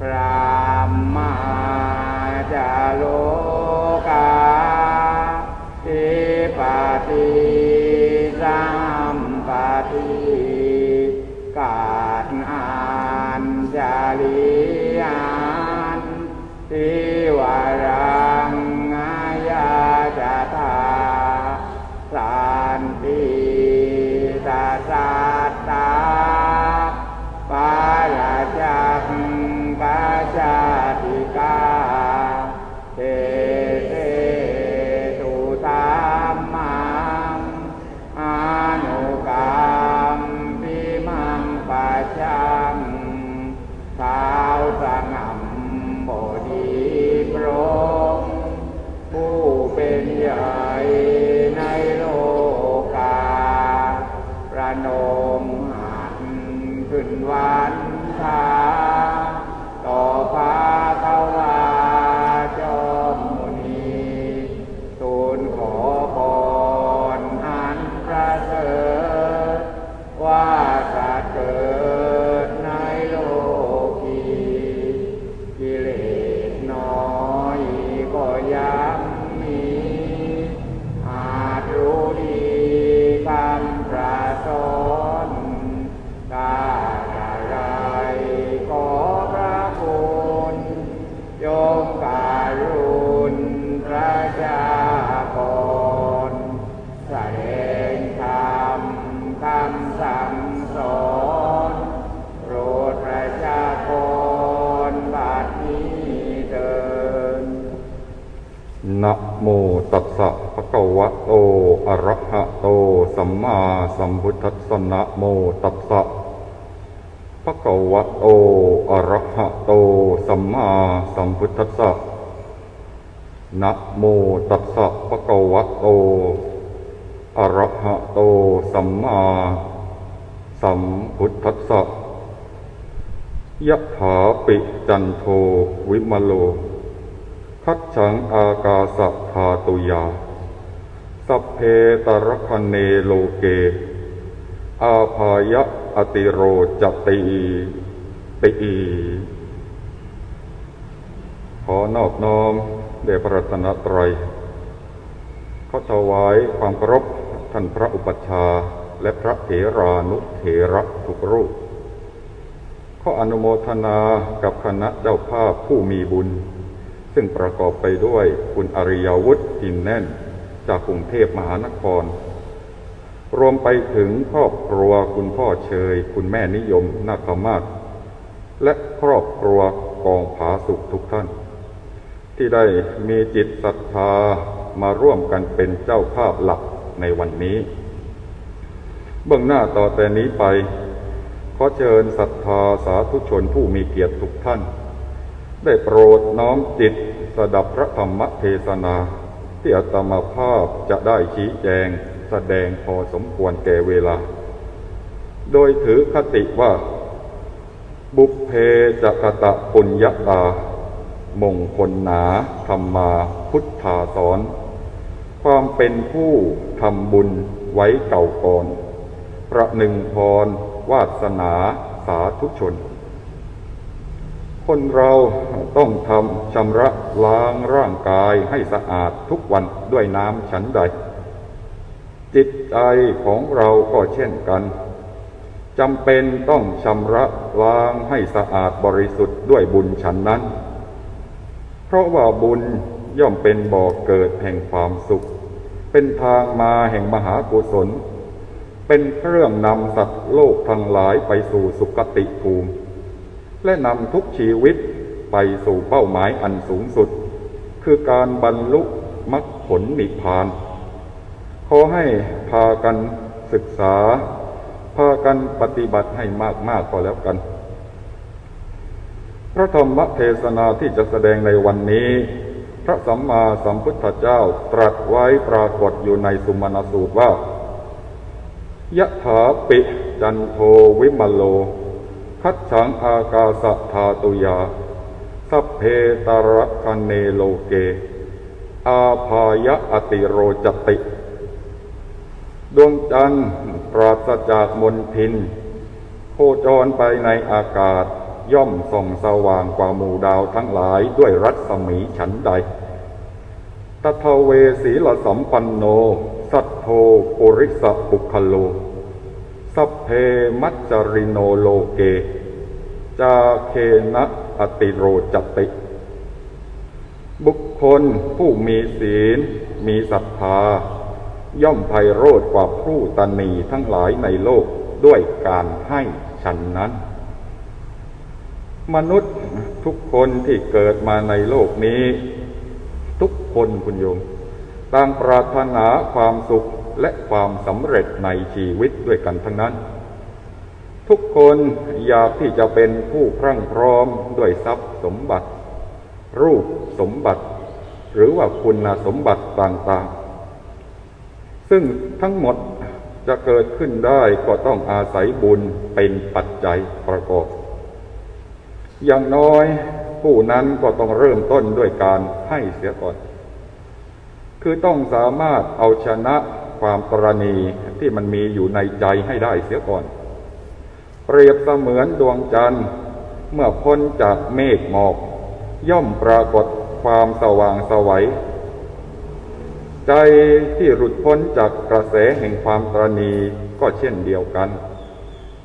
พ นะโมตัสสะภะคะวะโต อะระหะโต สัมมาสัมพุทธัสสะนะโมตัสสะภะคะวะโต อะระหะโต สัมมาสัมพุทธัสสะนะโมตัสสะภะคะวะโต อะระหะโต สัมมาสัมพุทธัสสะยะถาปิจันโทวิมโล คัจฉังอากาสธาตุยา สัพเพตรคเนโลเก อาภายะอติโรจติติขอนอบน้อมแด่พระรัตนตรัยขอถวายความเคารพท่านพระอุปัชฌาย์และพระเถรานุเถระทุกรูป ขออนุโมทนากับคณะเจ้าภาพผู้มีบุญ ซึ่งประกอบไปด้วยคุณอริยวุฒิอินแน่น จากกรุงเทพมหานคร รวมไปถึงครอบครัวคุณพ่อเชย คุณแม่นิยมนาคมาศและครอบครัวกองผาสุขทุกท่าน ที่ได้มีจิตศรัทธามาร่วมกันเป็นเจ้าภาพหลักในวันนี้ เบื้องหน้าต่อแต่นี้ไป ขอเชิญศรัทธาสาธุชนผู้มีเกียรติทุกท่าน ได้โปรดน้อมจิตสดับพระธรรมเทศนา ที่อาตมาภาพจะได้ชี้แจงแสดงพอสมควรแก่เวลา โดยถือคติว่า บุพเพจกตะปุญญาตามงคลหนาธรรมาพุทธาสอน ความเป็นผู้ทำบุญไว้เก่าก่อน ประหนึ่งพรวาสนาสาธุชน คนเราต้องทำชำระล้างร่างกายให้สะอาดทุกวันด้วยน้ำฉันใด จิตใจของเราก็เช่นกันจำเป็นต้องชำระล้างให้สะอาดบริสุทธิ์ด้วยบุญฉันนั้น เพราะว่าบุญย่อมเป็นบ่อกเกิดแห่งความสุข เป็นทางมาแห่งมหากุศล เป็นเครื่องนำสัตว์โลกทั้งหลายไปสู่สุคติภูมิ และนำทุกชีวิตไปสู่เป้าหมายอันสูงสุด คือการบรรลุมรรคผลนิพพาน ขอให้พากันศึกษา พากันปฏิบัติให้มากๆก็แล้วกัน พระธรรมเทศนาที่จะแสดงในวันนี้ พระสัมมาสัมพุทธเจ้าตรัสไว้ปรากฏอยู่ในสุมาณสูตรว่ายะถาปิจันโทวิมโล คัจฉังอากาสธาตุยา สัพเพตระคันเนโลเก อาภายะอติโรจติ ดวงจันทร์ปราศจากมนทิน โคจรไปในอากาศย่อมส่องสว่างกว่าหมู่ดาวทั้งหลายด้วยรัศมีฉันใดตถาเวสีลสัมปันโน สัทโธปุริสปุคโล สัพเพมัจจริโนโลเก จาเคนะอติโรจติ บุคคลผู้มีศีล มีศรัทธา ย่อมไพโรธกว่าผู้ตนีทั้งหลายในโลกด้วยการให้ฉันนั้น มนุษย์ทุกคนที่เกิดมาในโลกนี้ ทุกคนคุณโยมต่างปรารถนาความสุข และความสำเร็จในชีวิตด้วยกันทั้งนั้น ทุกคนอยากที่จะเป็นผู้พรั่งพร้อมด้วยทรัพย์สมบัติ รูปสมบัติ หรือว่าคุณสมบัติต่างๆ ซึ่งทั้งหมดจะเกิดขึ้นได้ก็ต้องอาศัยบุญเป็นปัจจัยประกอบ อย่างน้อยผู้นั้นก็ต้องเริ่มต้นด้วยการให้เสียก่อน คือต้องสามารถเอาชนะ ความปรณีที่มันมีอยู่ในใจให้ได้เสียก่อน เปรียบเสมือนดวงจันทร์ เมื่อพ้นจากเมฆหมอก ย่อมปรากฏความสว่างสวัยใจที่หลุดพ้นจากกระแสแห่งความตรณีก็เช่นเดียวกัน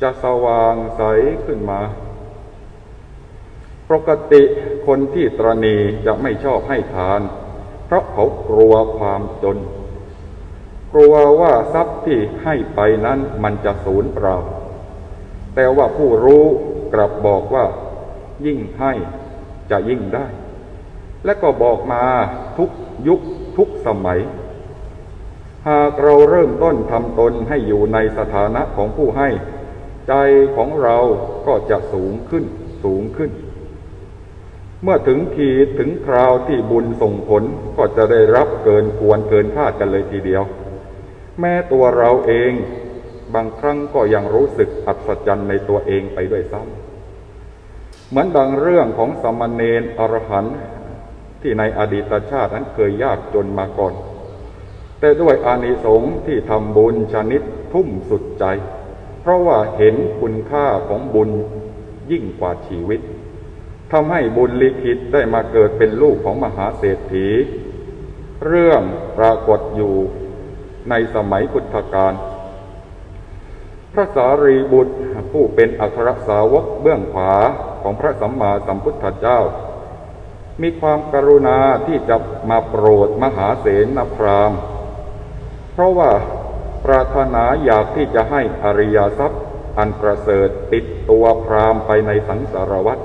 จะสว่างใสขึ้นมา ปกติคนที่ตรณีจะไม่ชอบให้ทาน เพราะเขากลัวความจน กลัวว่าทรัพย์ที่ให้ไปนั้นมันจะสูญเปล่า แต่ว่าผู้รู้กลับบอกว่า ยิ่งให้จะยิ่งได้ และก็บอกมาทุกยุคทุกสมัย หากเราเริ่มต้นทำตนให้อยู่ในสถานะของผู้ให้ ใจของเราก็จะสูงขึ้นสูงขึ้น เมื่อถึงขีดถึงคราวที่บุญส่งผลก็จะได้รับเกินควรเกินคาดกันเลยทีเดียว แม้ตัวเราเอง บางครั้งก็ยังรู้สึกอัศจรรย์ในตัวเองไปด้วยซ้ำเหมือนดังเรื่องของสมณเณรอรหันที่ในอดีตชาตินั้นเคยยากจนมาก่อน แต่ด้วยอานิสงส์ที่ทำบุญชนิดทุ่มสุดใจ เพราะว่าเห็นคุณค่าของบุญยิ่งกว่าชีวิตทำให้บุญลิขิตได้มาเกิดเป็นลูกของมหาเศรษฐี เรื่องปรากฏอยู่ ในสมัยพุทธกาลพระสารีบุตรผู้เป็นอัครสาวกเบื้องขวาของพระสัมมาสัมพุทธเจ้า มีความกรุณาที่จะมาโปรดมหาเสนพรามเพราะว่าปรารถนาอยากที่จะให้อริยทรัพย์อันประเสริฐติดตัวพรามไปในสังสารวัฏ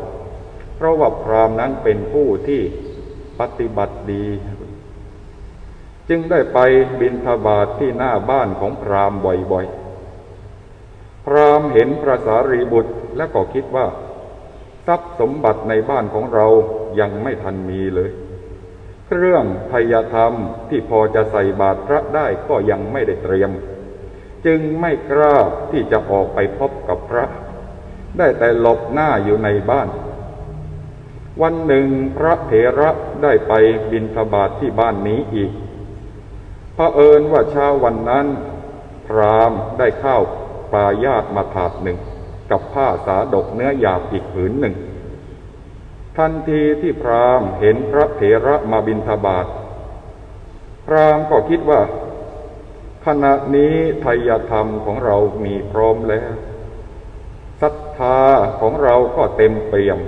เพราะว่าพรามนั้นเป็นผู้ที่ปฏิบัติดี จึงได้ไปบินทบาทที่หน้าบ้านของพรามบ่อยๆ พรามเห็นพระสารีบุตรและก็คิดว่า ทรัพย์สมบัติในบ้านของเรายังไม่ทันมีเลย เครื่องพยธรรมที่พอจะใส่บาตรพระได้ก็ยังไม่ได้เตรียม จึงไม่กล้าที่จะออกไปพบกับพระ ได้แต่หลบหน้าอยู่ในบ้านวันหนึ่งพระเถระได้ไปบินทบาทที่บ้านนี้อีก พระเอิญว่าเช้าวันนั้น พรามได้ข้าวปลายาตมาถาดหนึ่ง กับผ้าสาดกเนื้อหยาบอีกผืนหนึ่ง ทันทีที่พรามเห็นพระเถระมาบินทบาทพรามก็คิดว่า ขณะนี้ไทยธรรมของเรามีพร้อมแล้วศรัทธาของเราก็เต็มเปี่ยม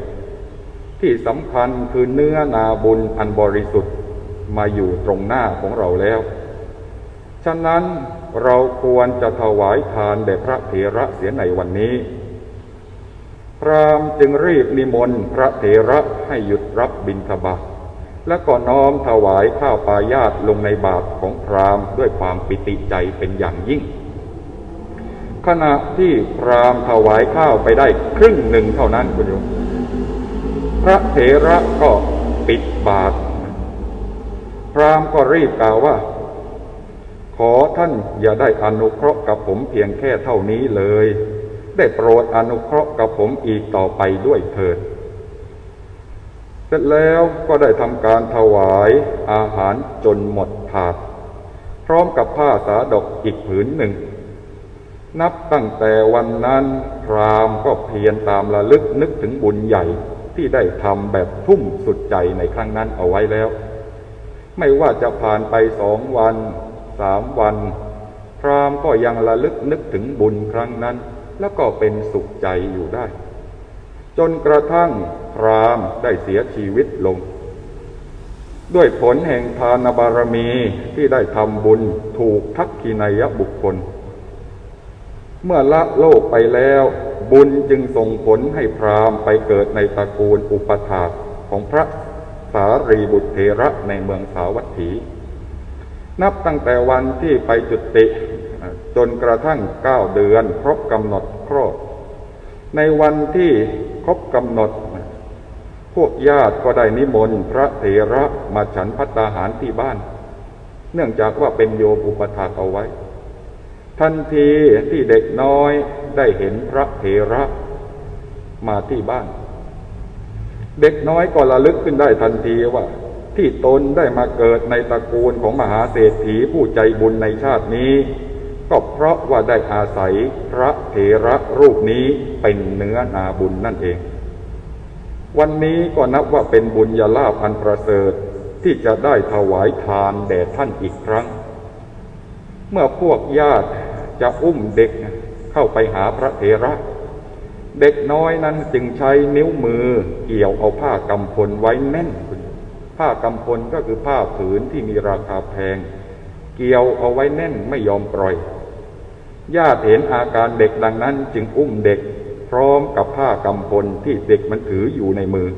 ที่สำคัญคือเนื้อนาบุญอันบริสุทธิ์มาอยู่ตรงหน้าของเราแล้ว ฉะนั้นเราควรจะถวายทานแด่พระเถระเสียในวันนี้ พรามจึงรีบนิมนต์พระเถระให้หยุดรับบิณฑบาตและก็น้อมถวายข้าวปายาตลงในบาตรของพรามด้วยความปิติใจเป็นอย่างยิ่ง ขณะที่พรามถวายข้าวไปได้ครึ่งหนึ่งเท่านั้นคุณโยมพระเถระก็ปิดบาตรพรามก็รีบกล่าวว่า อท่านอย่าได้อนุเคราะห์กับผมเพียงแค่เท่านี้เลย ได้โปรดอนุเคราะห์กับผมอีกต่อไปด้วยเถิด เสร็จแล้วก็ได้ทำการถวายอาหารจนหมดถาด พร้อมกับผ้าสาดกอีกผืนหนึ่ง นับตั้งแต่วันนั้นพรามก็เพียรตามระลึกนึกถึงบุญใหญ่ที่ได้ทำแบบทุ่มสุดใจในครั้งนั้นเอาไว้แล้ว ไม่ว่าจะผ่านไปสองวัน สามวัน พรามก็ยังระลึกนึกถึงบุญครั้งนั้น แล้วก็เป็นสุขใจอยู่ได้ จนกระทั่งพรามได้เสียชีวิตลง ด้วยผลแห่งทานบารมีที่ได้ทำบุญถูกทักขินายบุคคล เมื่อละโลกไปแล้ว บุญจึงส่งผลให้พรามไปเกิดในตระกูลอุปถาของพระสารีบุตรเถระในเมืองสาวัตถี นับตั้งแต่วันที่ไปจุติ จนกระทั่งเก้าเดือน ครบกำหนดครบในวันที่ครบกำหนด พวกญาติก็ได้นิมนต์พระเถระมาฉันพัตตาหารที่บ้าน เนื่องจากว่าเป็นโยมอุปถากเอาไว้ ทันทีที่เด็กน้อยได้เห็นพระเถระมาที่บ้าน เด็กน้อยก็ระลึกขึ้นได้ทันทีว่า ที่ตนได้มาเกิดในตระกูลของมหาเศรษฐีผู้ใจบุญในชาตินี้ ก็เพราะว่าได้อาศัยพระเถระรูปนี้เป็นเนื้อนาบุญนั่นเอง วันนี้ก็นับว่าเป็นบุญญาลาภอันประเสริฐที่จะได้ถวายทานแด่ท่านอีกครั้ง เมื่อพวกญาติจะอุ้มเด็กเข้าไปหาพระเถระ เด็กน้อยนั้นจึงใช้นิ้วมือเกี่ยวเอาผ้ากำพลไว้แน่น ผ้ากำพลก็คือผ้าผืนที่มีราคาแพง เกี่ยวเอาไว้แน่นไม่ยอมปล่อย ญาติเห็นอาการเด็กดังนั้นจึงอุ้มเด็ก พร้อมกับผ้ากำพลที่เด็กมันถืออยู่ในมือ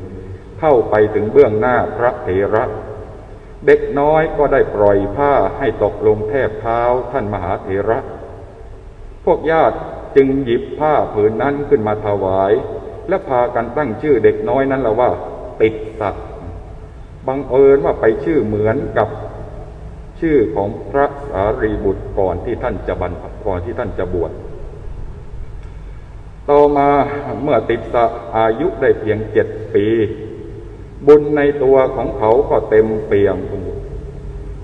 เข้าไปถึงเบื้องหน้าพระเถระ เด็กน้อยก็ได้ปล่อยผ้าให้ตกลงแทบเท้าท่านมหาเถระ พวกญาติจึงหยิบผ้าผืนนั้นขึ้นมาถวาย และพากันตั้งชื่อเด็กน้อยนั้นละว่า ติดสัตว์ บังเอิญว่าไปชื่อเหมือนกับชื่อของพระสารีบุตรก่อนที่ท่านจะบรรพก่อนที่ท่านจะบวชต่อมาเมื่อติดสะอายุได้เพียงเจ็ดปี บุญในตัวของเขาก็เต็มเปี่ยม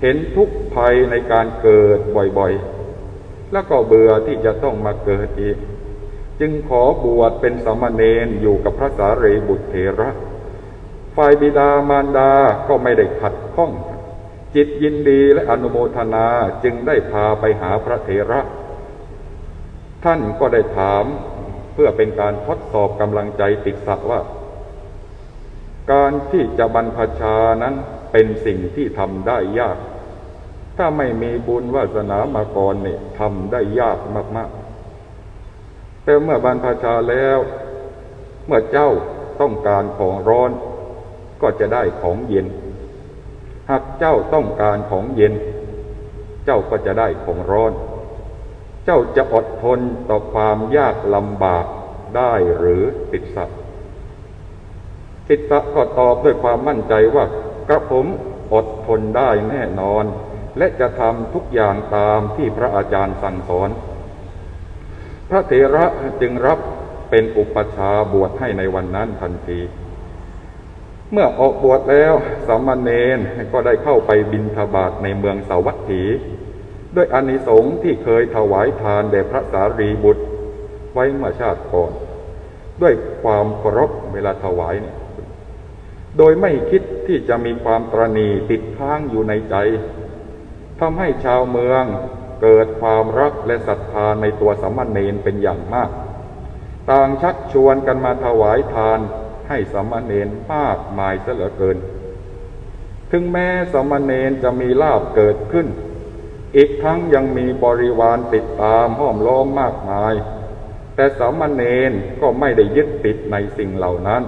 เห็นทุกภัยในการเกิดบ่อยๆ แล้วก็เบื่อที่จะต้องมาเกิดอีก จึงขอบวชเป็นสามเณรอยู่กับพระสารีบุตรเถระ ฝ่ายบิดามารดาก็ไม่ได้ขัดข้อง จิตยินดีและอนุโมทนาจึงได้พาไปหาพระเถระ ท่านก็ได้ถามเพื่อเป็นการทดสอบกำลังใจติดสัตว์ว่า การที่จะบรรพชานั้นเป็นสิ่งที่ทำได้ยาก ถ้าไม่มีบุญวาสนามาก่อนเนี่ยทำได้ยากมากๆ แต่เมื่อบรรพชาแล้ว เมื่อเจ้าต้องการของร้อน ก็จะได้ของเย็น หากเจ้าต้องการของเย็น เจ้าก็จะได้ของร้อน เจ้าจะอดทนต่อความยากลำบากได้หรือติดสัตว์ติดสัตว์ก็ตอบด้วยความมั่นใจว่ากระผมอดทนได้แน่นอน และจะทำทุกอย่างตามที่พระอาจารย์สั่งสอน พระเถระจึงรับเป็นอุปชาบวชให้ในวันนั้นทันที เมื่อออกบวชแล้วสามเณรก็ได้เข้าไปบินทบาทในเมืองสาวัตถี ด้วยอานิสงส์ที่เคยถวายทานแด่พระสารีบุตร ไว้เมื่อชาติก่อน ด้วยความเคารพเวลาถวายเนี่ยโดยไม่คิดที่จะมีความตรณีติดค้างอยู่ในใจทำให้ชาวเมืองเกิดความรักและศรัทธาในตัวสามเณรเป็นอย่างมาก ต่างชักชวนกันมาถวายทาน ให้สามเณรมากมายเสเหลือเกิน ถึงแม้สามเณรจะมีลาบเกิดขึ้น อีกทั้งยังมีบริวารติดตามห้อมล้อมมากมาย แต่สามเณรก็ไม่ได้ยึดติดในสิ่งเหล่านั้น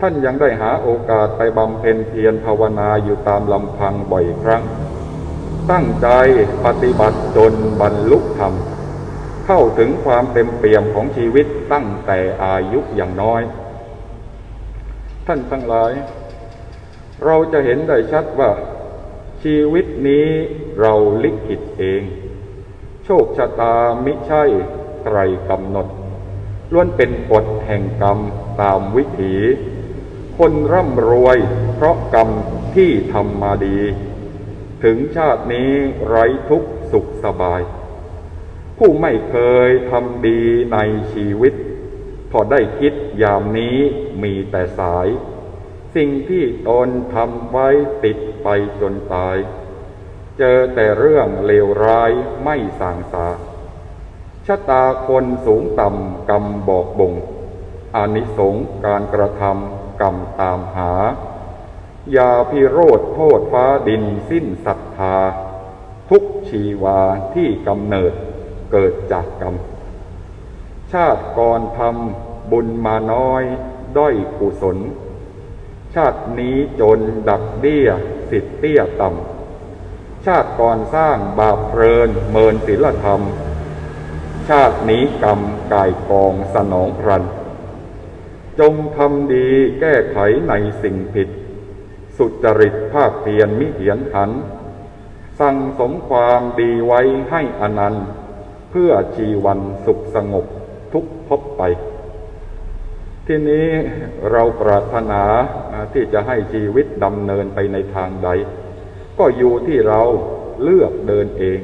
ท่านยังได้หาโอกาสไปบำเพ็ญเพียรภาวนาอยู่ตามลำพังบ่อยครั้ง ตั้งใจปฏิบัติจนบรรลุธรรมเข้าถึงความเต็มเปี่ยมของชีวิตตั้งแต่อายุอย่างน้อย ท่านทั้งหลาย เราจะเห็นได้ชัดว่า ชีวิตนี้เราลิขิตเอง โชคชะตามิใช่ใครกำหนด ล้วนเป็นกฎแห่งกรรมตามวิถี คนร่ำรวยเพราะกรรมที่ทำมาดี ถึงชาตินี้ไร้ทุกข์สุขสบายผผู้ไม่เคยทำดีในชีวิต พอได้คิดยามนี้มีแต่สาย สิ่งที่ตนทำไว้ติดไปจนตาย เจอแต่เรื่องเลวร้ายไม่สางสาชะตาคนสูงต่ำกรรมบอกบ่งอานิสงการกระทำกรรมตามหา ยาพิโรธโทษฟ้าดินสิ้นศรัทธา ทุกชีวาที่กำเนิดเกิดจากกรรม ชาติก่อนทำบุญมาน้อยด้อยกุศล ชาตินี้จนดักเดี้ยสิทธิเตี้ยต่ำชาติก่อนสร้างบาปเพลินเมินศีลธรรม ชาตินี้กรรมกายกองสนองพรัน จงทำดีแก้ไขในสิ่งผิด สุจริตภาคเพียรมิเหียนหัน สั่งสมความดีไว้ให้อนันต์ เพื่อชีวันสุขสงบ ทุกภพไป ที่นี้เราปรารถนาที่จะให้ชีวิตดำเนินไปในทางใด ก็อยู่ที่เราเลือกเดินเอง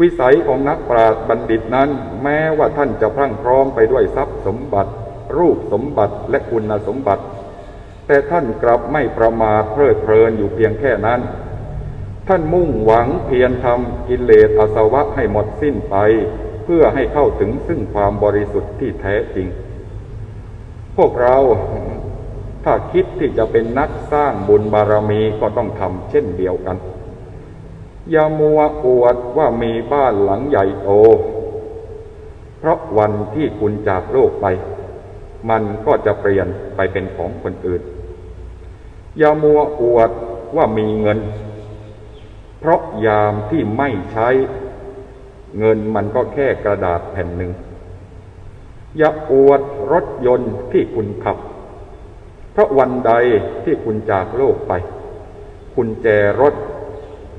วิสัยของนักปราชญ์บัณฑิตนั้น แม้ว่าท่านจะพรั่งพร้อมไปด้วยทรัพย์สมบัติ รูปสมบัติและคุณสมบัติ แต่ท่านกลับไม่ประมาทเพลิดเพลินอยู่เพียงแค่นั้นท่านมุ่งหวังเพียรทำกิเลสอาสวะให้หมดสิ้นไป เพื่อให้เข้าถึงซึ่งความบริสุทธิ์ที่แท้จริง พวกเราถ้าคิดที่จะเป็นนักสร้างบุญบารมีก็ต้องทำเช่นเดียวกัน อย่ามัวอวดว่ามีบ้านหลังใหญ่โต เพราะวันที่คุณจากโลกไป มันก็จะเปลี่ยนไปเป็นของคนอื่น อย่ามัวอวดว่ามีเงิน เพราะยามที่ไม่ใช้ เงินมันก็แค่กระดาษแผ่นหนึ่ง อย่าอวดรถยนต์ที่คุณขับ เพราะวันใดที่คุณจากโลกไป คุณแจรถ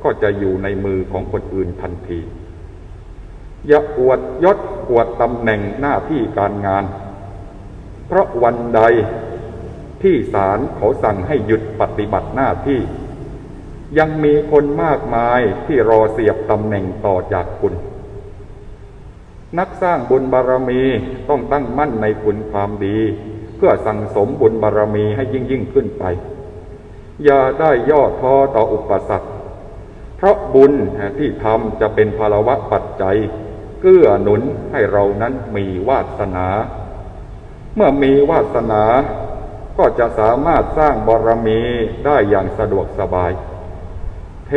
ก็จะอยู่ในมือของคนอื่นทันที อย่าอวดยศอวดตำแหน่งหน้าที่การงาน เพราะวันใดที่ศาลเขาสั่งให้หยุดปฏิบัติหน้าที่ ยังมีคนมากมายที่รอเสียบตำแหน่งต่อจากคุณ นักสร้างบุญบารมีต้องตั้งมั่นในคุณความดี เพื่อสั่งสมบุญบารมีให้ยิ่งยิ่งขึ้นไป อย่าได้ย่อท้อต่ออุปสรรคเพราะบุญที่ทำจะเป็นภารวะปัจจัยเกื้อหนุนให้เรานั้นมีวาสนา เมื่อมีวาสนา ก็จะสามารถสร้างบารมีได้อย่างสะดวกสบาย เท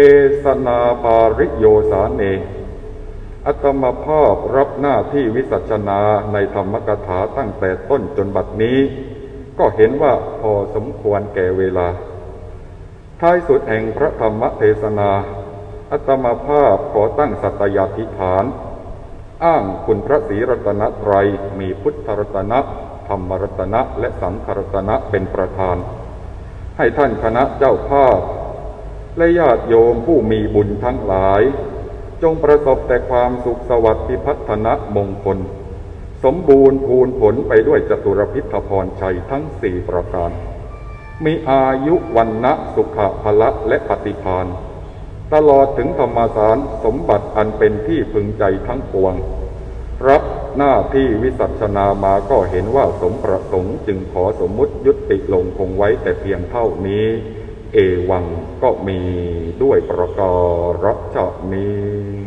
ศนาปาริโยสาเน อัตมาภาพรับหน้าที่วิสัชนาในธรรมกถาตั้งแต่ต้นจนบัดนี้ ก็เห็นว่าพอสมควรแก่เวลา ท้ายสุดแห่งพระธรรมเทศนา อัตมาภาพขอตั้งสัตยาธิฐาน อ้างคุณพระศรีรัตนตรัยมีพุทธรัตนะธรรมรัตนะและสังขรัตนะเป็นประธาน ให้ท่านคณะเจ้าภาพ และญาติโยมผู้มีบุญทั้งหลาย จงประสบแต่ความสุขสวัสดิพัฒนะมงคล สมบูรณ์พูนผลไปด้วยจตุรพิธพรชัยทั้งสี่ประการ มีอายุวันนะสุขะพละและปฏิพานตลอดถึงธรรมสารสมบัติอันเป็นที่พึงใจทั้งปวง รับหน้าที่วิสัชนามาก็เห็นว่าสมประสงค์จึงขอสมมุติยุติลงคงไว้แต่เพียงเท่านี้ เอวังก็มีด้วยประการฉนี้